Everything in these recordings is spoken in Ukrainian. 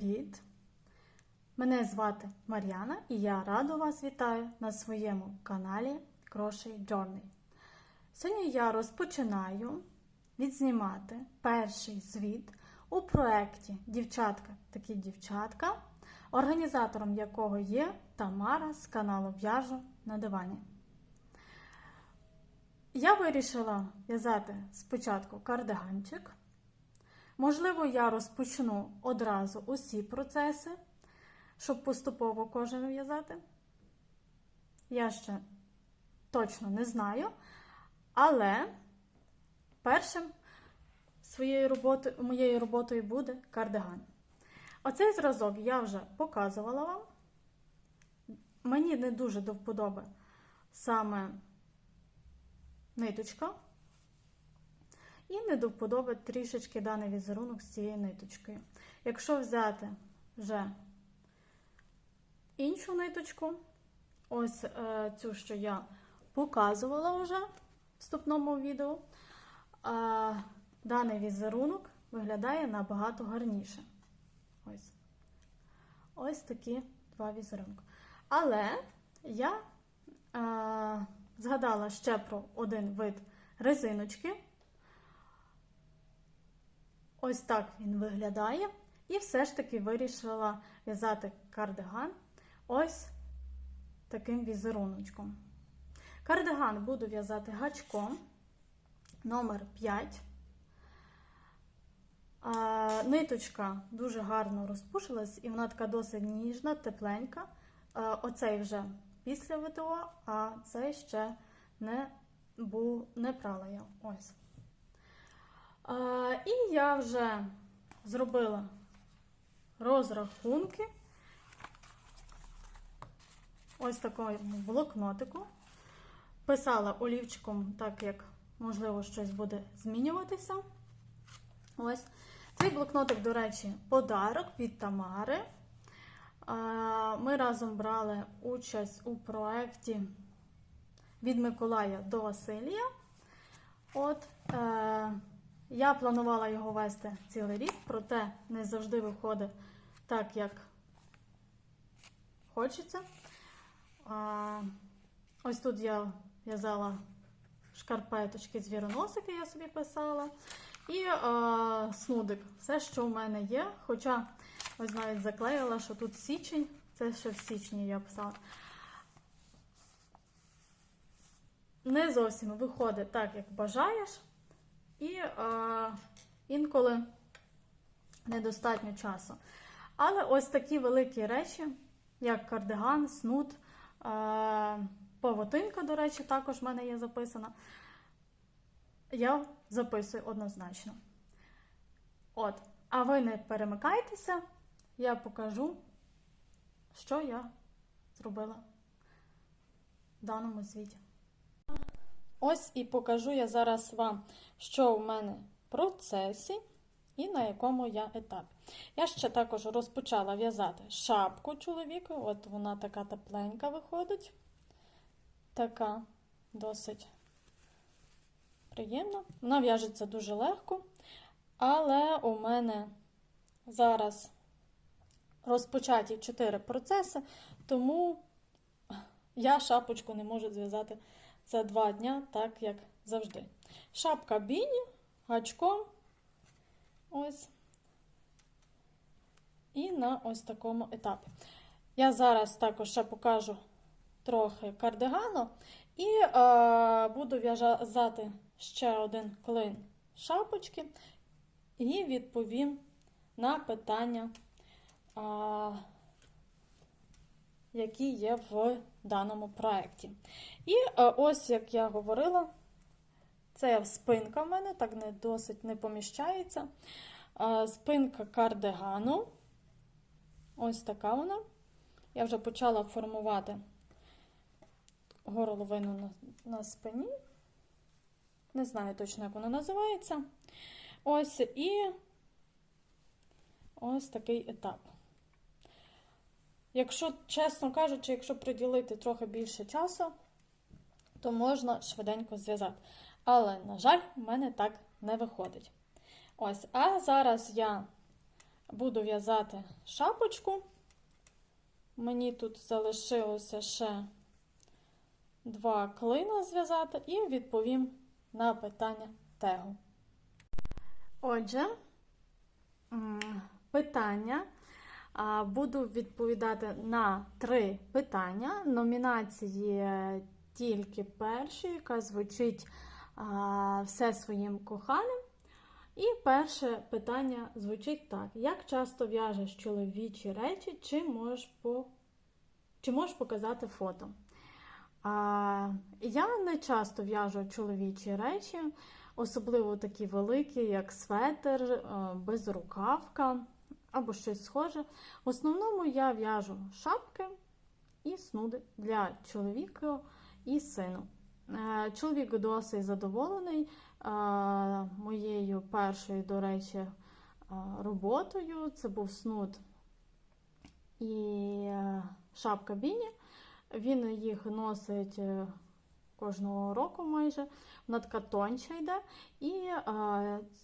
привіт! Мене звати Мар'яна і я радо вас вітаю на своєму каналі Crochet Journey. Сьогодні я розпочинаю відзнімати перший звіт у проєкті Дівчатка такі дівчатка, організатором якого є Тамара з каналу В'яжу на дивані. Я вирішила в'язати спочатку кардиганчик. Можливо, я розпочну одразу усі процеси, щоб поступово кожен в'язати. Я ще точно не знаю. Але першим своєю роботою, моєю роботою буде кардиган. Оцей зразок я вже показувала вам. Мені не дуже до вподоби саме ниточка. І не до трішечки даний візерунок з цією ниточкою. Якщо взяти вже іншу ниточку, ось е, цю, що я показувала вже в вступному відео, е, даний візерунок виглядає набагато гарніше. Ось Ось такі два візерунки. Але я е, згадала ще про один вид резиночки. Ось так він виглядає. І все ж таки вирішила в'язати кардиган ось таким візеруночком. Кардиган буду в'язати гачком номер 5. А, ниточка дуже гарно розпушилась, і вона така досить ніжна, тепленька. Оцей вже після ВТО, а цей ще не, був, не прала я. Ось. І я вже зробила розрахунки ось такому блокнотику. Писала олівчиком, так як, можливо, щось буде змінюватися. Ось. Цей блокнотик, до речі, подарок від Тамари. Ми разом брали участь у проєкті від Миколая до Василія. От, е, я планувала його вести цілий рік, проте не завжди виходить так, як хочеться. А, ось тут я в'язала шкарпеточки звіроносики, я собі писала. І а, снудик. Все, що в мене є. Хоча ось навіть заклеїла, що тут січень, це ще в січні я писала. Не зовсім виходить так, як бажаєш. І а, інколи недостатньо часу. Але ось такі великі речі, як кардиган, снуд, а, павутинка, до речі, також в мене є записана. Я записую однозначно. От, а ви не перемикайтеся, я покажу, що я зробила в даному звіті. Ось і покажу я зараз вам, що в мене в процесі і на якому я етапі. Я ще також розпочала в'язати шапку чоловіку, от вона така тепленька виходить. Така досить приємна. Вона в'яжеться дуже легко, але у мене зараз розпочаті 4 процеси, тому я шапочку не можу зв'язати за 2 дня, так як завжди. Шапка біні, гачком. Ось. І на ось такому етапі. Я зараз також ще покажу трохи кардигану і е, буду в'язати ще один клин шапочки і відповім на питання, е, які є в даному проєкті. І е, ось, як я говорила, це спинка в мене, так не досить не поміщається. Е, спинка кардигану. Ось така вона. Я вже почала формувати горловину на, на спині. Не знаю точно, як вона називається. Ось і ось такий етап. Якщо, чесно кажучи, якщо приділити трохи більше часу, то можна швиденько зв'язати. Але, на жаль, в мене так не виходить. Ось, а зараз я буду в'язати шапочку. Мені тут залишилося ще два клина зв'язати і відповім на питання тегу. Отже, питання. Буду відповідати на три питання. Номінації тільки перші, яка звучить все своїм коханим. І перше питання звучить так: як часто в'яжеш чоловічі речі, чи можеш, по... чи можеш показати фото? А, я не часто в'яжу чоловічі речі, особливо такі великі, як светер, безрукавка або щось схоже. В основному я в'яжу шапки і снуди для чоловіка і сину. Е, Чоловік досить задоволений е, моєю першою, до речі, е, роботою. Це був снуд і шапка Біні. Він їх носить кожного року майже. Вона така тонча йде. І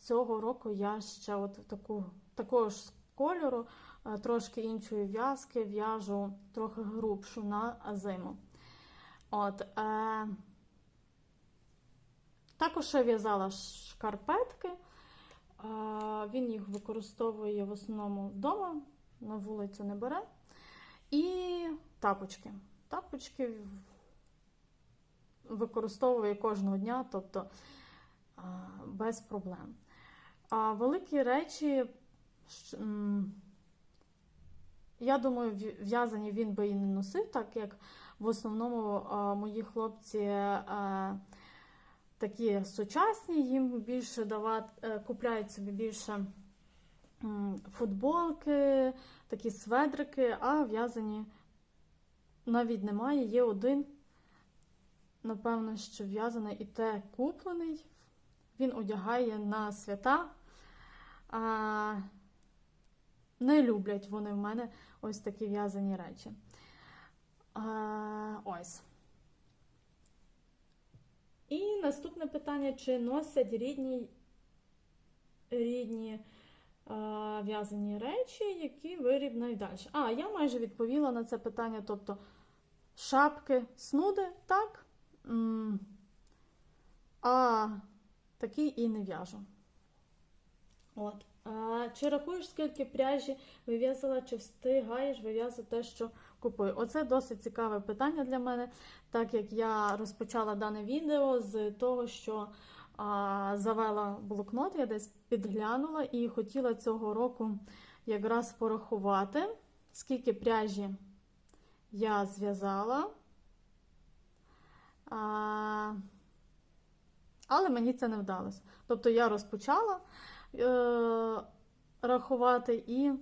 цього року я ще от таку, такого ж кольору, е, трошки іншої в'язки, в'яжу трохи грубшу на зиму. От, е, також я в'язала шкарпетки. Е, він їх використовує в основному вдома, на вулицю не бере. І тапочки. Тапочки використовує кожного дня, тобто а, без проблем. А великі речі, я думаю, в'язані він би і не носив, так як в основному мої хлопці такі сучасні, їм більше давати, е, купляють собі більше футболки, такі сведрики, а в'язані навіть немає. Є один, напевно, що в'язаний і те куплений. Він одягає на свята. Не люблять вони в мене ось такі в'язані речі. А, ось. І наступне питання: чи носять рідні, рідні в'язані речі, які виріб найдальше? А, я майже відповіла на це питання. Тобто, шапки, снуди, так. А такі і не в'яжу. От. А, чи рахуєш, скільки пряжі вив'язала, чи встигаєш вив'язати те, що купую? Оце досить цікаве питання для мене, так як я розпочала дане відео з того, що а, завела блокнот, я десь підглянула і хотіла цього року якраз порахувати, скільки пряжі я зв'язала. А, але мені це не вдалося. Тобто я розпочала рахувати і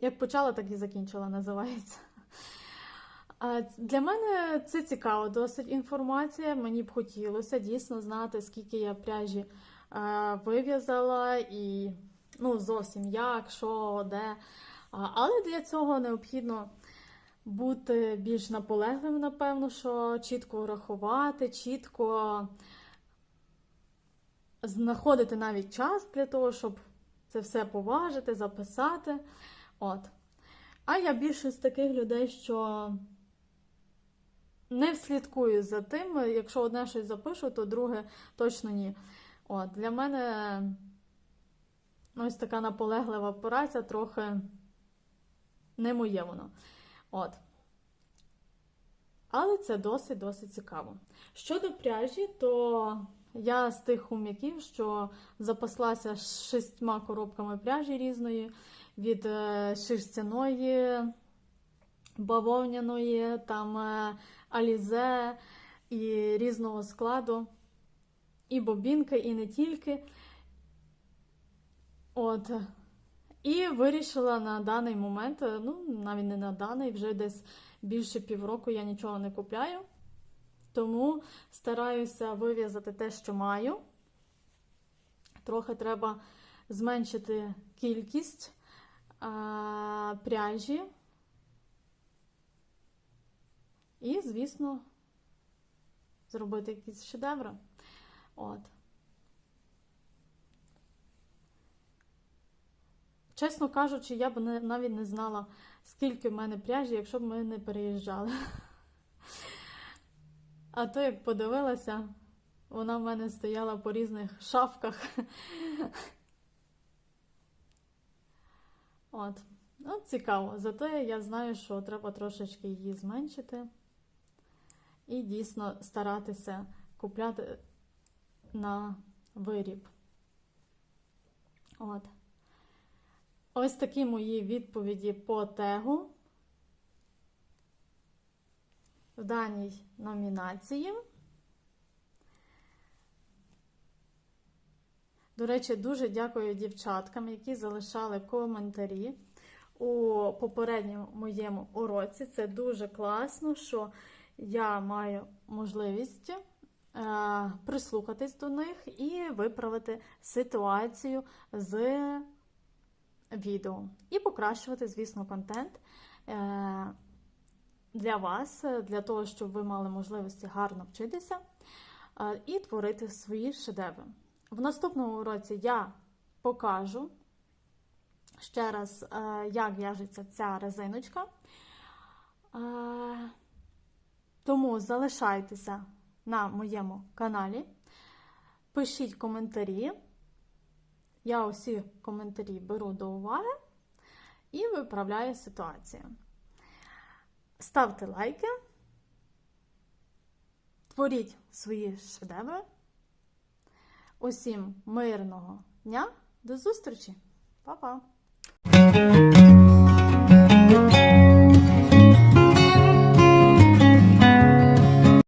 як почала, так і закінчила, називається. Для мене це цікава досить інформація. Мені б хотілося дійсно знати, скільки я пряжі е, вив'язала і ну, зовсім як, що, де. Але для цього необхідно бути більш наполегливим, напевно, що чітко рахувати, чітко знаходити навіть час для того, щоб це все поважити, записати. От. А я більше з таких людей, що не вслідкую за тим, якщо одне щось запишу, то друге точно ні. От, Для мене ось така наполеглива праця трохи не моє воно. От. Але це досить-досить цікаво. Щодо пряжі, то я з тих хум'яків, що запаслася шістьма коробками пряжі різної, від е, шерстяної, бавовняної, там е, алізе і різного складу, і бобінки, і не тільки. От. І вирішила на даний момент, е, ну, навіть не на даний, вже десь більше півроку я нічого не купляю. Тому стараюся вив'язати те, що маю. Трохи треба зменшити кількість а, пряжі. І, звісно, зробити якісь шедеври. От. Чесно кажучи, я б навіть не знала, скільки в мене пряжі, якщо б ми не переїжджали. А то, як подивилася, вона в мене стояла по різних шафках. От. Ну, цікаво. Зате я знаю, що треба трошечки її зменшити. І дійсно старатися купляти на виріб. От. Ось такі мої відповіді по тегу в даній номінації. До речі, дуже дякую дівчаткам, які залишали коментарі у попередньому моєму уроці. Це дуже класно, що я маю можливість е, прислухатись до них і виправити ситуацію з відео. І покращувати, звісно, контент е, для вас, е, для того, щоб ви мали можливості гарно вчитися е, і творити свої шедеври. В наступному уроці я покажу ще раз, е, як в'яжеться ця резиночка. Тому залишайтеся на моєму каналі, пишіть коментарі. Я усі коментарі беру до уваги і виправляю ситуацію. Ставте лайки, творіть свої шедеври. Усім мирного дня, до зустрічі! Па-па!